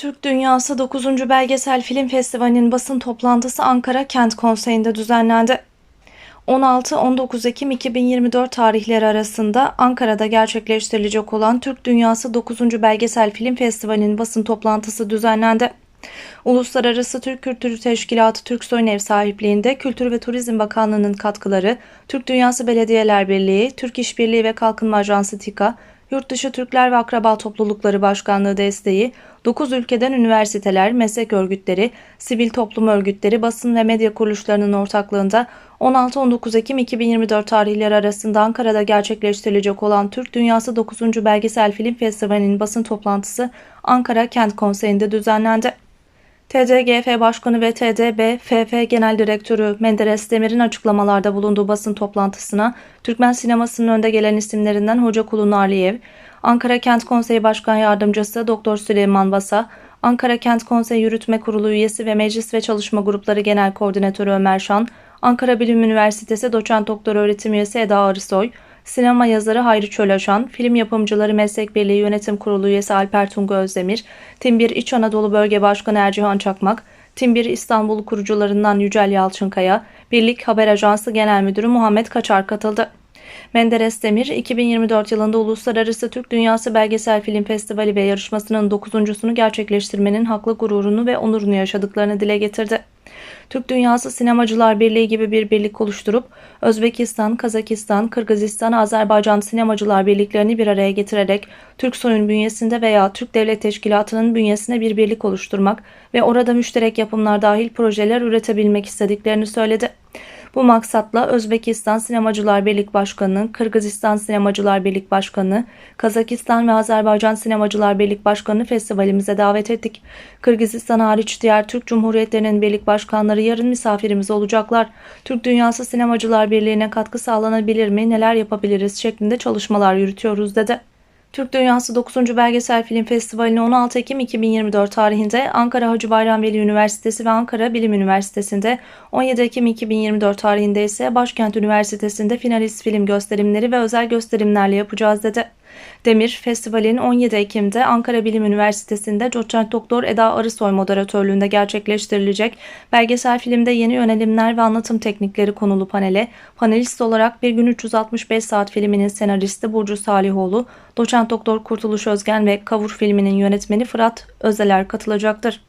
Türk Dünyası 9. Belgesel Film Festivali'nin basın toplantısı Ankara Kent Konseyi'nde düzenlendi. 16-19 Ekim 2024 tarihleri arasında Ankara'da gerçekleştirilecek olan Türk Dünyası 9. Belgesel Film Festivali'nin basın toplantısı düzenlendi. Uluslararası Türk Kültürü Teşkilatı Türksoy'un ev sahipliğinde Kültür ve Turizm Bakanlığı'nın katkıları, Türk Dünyası Belediyeler Birliği, Türk İşbirliği ve Kalkınma Ajansı TİKA, Yurtdışı Türkler ve Akraba Toplulukları Başkanlığı desteği, 9 ülkeden üniversiteler, meslek örgütleri, sivil toplum örgütleri, basın ve medya kuruluşlarının ortaklığında 16-19 Ekim 2024 tarihleri arasında Ankara'da gerçekleştirilecek olan Türk Dünyası 9. Belgesel Film Festivali'nin basın toplantısı Ankara Kent Konseyi'nde düzenlendi. TDGF Başkanı ve TDB-FF Genel Direktörü Menderes Demir'in açıklamalarda bulunduğu basın toplantısına Türkmen sinemasının önde gelen isimlerinden Hoca Kulun Aliyev, Ankara Kent Konseyi Başkan Yardımcısı Doktor Süleyman Basa, Ankara Kent Konseyi Yürütme Kurulu üyesi ve Meclis ve Çalışma Grupları Genel Koordinatörü Ömer Şan, Ankara Bilim Üniversitesi Doçent Doktor Öğretim Üyesi Eda Arısoy, Sinema yazarı Hayri Çölaşan, Film Yapımcıları Meslek Birliği Yönetim Kurulu üyesi Alper Tungu Özdemir, Tim1 İç Anadolu Bölge Başkanı Ercihan Çakmak, Tim1 İstanbul kurucularından Yücel Yalçınkaya, Birlik Haber Ajansı Genel Müdürü Muhammed Kaçar katıldı. Menderes Demir, 2024 yılında Uluslararası Türk Dünyası Belgesel Film Festivali ve yarışmasının dokuzuncusunu gerçekleştirmenin haklı gururunu ve onurunu yaşadıklarını dile getirdi. Türk Dünyası Sinemacılar Birliği gibi bir birlik oluşturup Özbekistan, Kazakistan, Kırgızistan, Azerbaycan Sinemacılar Birliklerini bir araya getirerek Türk soyun bünyesinde veya Türk Devlet Teşkilatı'nın bünyesine bir birlik oluşturmak ve orada müşterek yapımlar dahil projeler üretebilmek istediklerini söyledi. Bu maksatla Özbekistan Sinemacılar Birlik Başkanı, Kırgızistan Sinemacılar Birlik Başkanı, Kazakistan ve Azerbaycan Sinemacılar Birlik Başkanı festivalimize davet ettik. Kırgızistan hariç diğer Türk Cumhuriyetlerinin birlik başkanları yarın misafirimiz olacaklar. Türk Dünyası Sinemacılar Birliği'ne katkı sağlanabilir mi, neler yapabiliriz şeklinde çalışmalar yürütüyoruz dedi. Türk Dünyası 9. Belgesel Film Festivali'ni 16 Ekim 2024 tarihinde Ankara Hacı Bayram Veli Üniversitesi ve Ankara Bilim Üniversitesi'nde, 17 Ekim 2024 tarihinde ise Başkent Üniversitesi'nde finalist film gösterimleri ve özel gösterimlerle yapacağız dedi. Demir, festivalin 17 Ekim'de Ankara Bilim Üniversitesi'nde Doçent Doktor Eda Arısoy moderatörlüğünde gerçekleştirilecek belgesel filmde yeni yönelimler ve anlatım teknikleri konulu panele, panelist olarak Bir Gün 365 Saat filminin senaristi Burcu Salihoğlu, Doçent Doktor Kurtuluş Özgen ve Kavur filminin yönetmeni Fırat Özeler katılacaktır.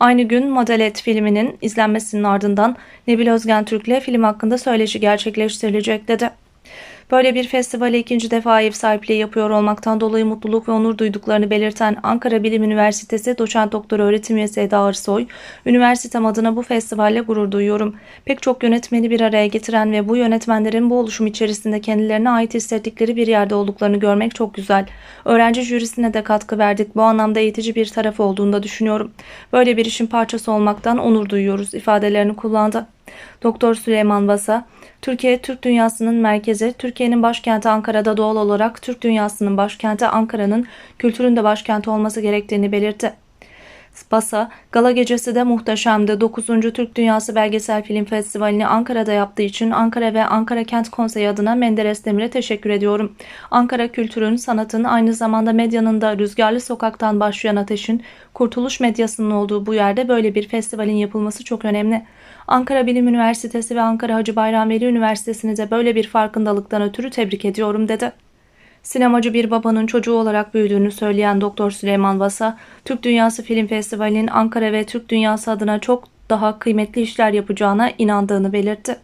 Aynı gün Modelet filminin izlenmesinin ardından Nebil Özgen Türk'le film hakkında söyleşi gerçekleştirilecek dedi. Böyle bir festivale ikinci defa ev sahipliği yapıyor olmaktan dolayı mutluluk ve onur duyduklarını belirten Ankara Bilim Üniversitesi Doçent Doktor Öğretim Üyesi Eda Arsoy, üniversitem adına bu festivalle gurur duyuyorum. Pek çok yönetmeni bir araya getiren ve bu yönetmenlerin bu oluşum içerisinde kendilerine ait hissettikleri bir yerde olduklarını görmek çok güzel. Öğrenci jürisine de katkı verdik. Bu anlamda eğitici bir tarafı olduğunu da düşünüyorum. Böyle bir işin parçası olmaktan onur duyuyoruz ifadelerini kullandı. Doktor Süleyman Basa, Türkiye Türk Dünyası'nın merkezi, Türkiye'nin başkenti Ankara'da doğal olarak Türk Dünyası'nın başkenti Ankara'nın kültürün de başkenti olması gerektiğini belirtti. Basa, gala gecesi de muhteşemdi. 9. Türk Dünyası Belgesel Film Festivali'ni Ankara'da yaptığı için Ankara ve Ankara Kent Konseyi adına Menderes Demir'e teşekkür ediyorum. Ankara kültürün, sanatın, aynı zamanda medyanın da rüzgarlı sokaktan başlayan ateşin, kurtuluş medyasının olduğu bu yerde böyle bir festivalin yapılması çok önemli. Ankara Bilim Üniversitesi ve Ankara Hacı Bayram Veli Üniversitesi'ni de böyle bir farkındalıktan ötürü tebrik ediyorum dedi. Sinemacı bir babanın çocuğu olarak büyüdüğünü söyleyen Doktor Süleyman Basa, Türk Dünyası Film Festivali'nin Ankara ve Türk Dünyası adına çok daha kıymetli işler yapacağına inandığını belirtti.